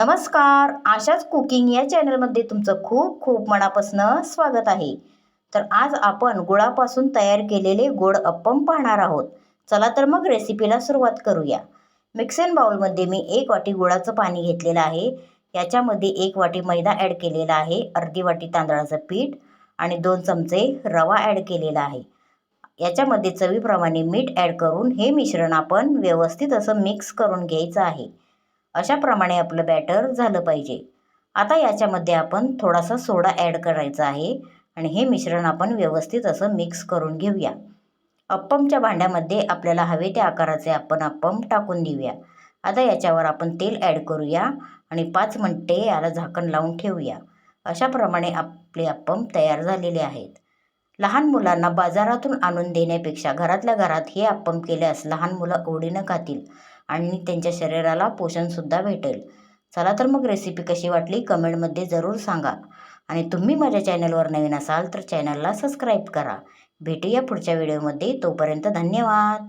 नमस्कार आशाच कुकिंग या चॅनलमध्ये तुमचं खूप खूप मनापासून स्वागत आहे. तर आज आपण गुळापासून तयार केलेले गोड अप्पम पाहणार आहोत. चला तर मग रेसिपीला सुरुवात करूया. मिक्सर बाउलमध्ये मी एक वाटी गुळाचं पाणी घेतलेलं आहे. याच्यामध्ये एक वाटी मैदा ॲड केलेला आहे अर्धी वाटी तांदळाचं पीठ आणि दोन चमचे रवा ॲड केलेला आहे. याच्यामध्ये चवीप्रमाणे मीठ ॲड करून हे मिश्रण आपण व्यवस्थित असं मिक्स करून घ्यायचं आहे. अशाप्रमाणे आपलं बॅटर झालं पाहिजे. आता याच्यामध्ये आपण थोडासा सोडा ॲड करायचा आहे आणि हे मिश्रण आपण व्यवस्थित असं मिक्स करून घेऊया. अप्पमच्या भांड्यामध्ये आपल्याला हवे त्या आकाराचे आपण अप्पम टाकून देऊया. आता याच्यावर आपण तेल ॲड करूया आणि पाच मिनटे याला झाकण लावून ठेवूया. अशाप्रमाणे आपले अप्पम तयार झालेले आहेत. लहान मुलांना बाजारातून आणून देण्यापेक्षा घरातल्या घरात हे अप्पम केल्यास लहान मुलं ओढीनं खातील. आणि त्यांच्या शरीराला पोषणसुद्धा भेटेल. चला तर मग रेसिपी कशी वाटली कमेंटमध्ये जरूर सांगा. आणि तुम्ही माझ्या चॅनलवर नवीन असाल तर चॅनलला सबस्क्राईब करा. भेटूया पुढच्या व्हिडिओमध्ये तोपर्यंत धन्यवाद.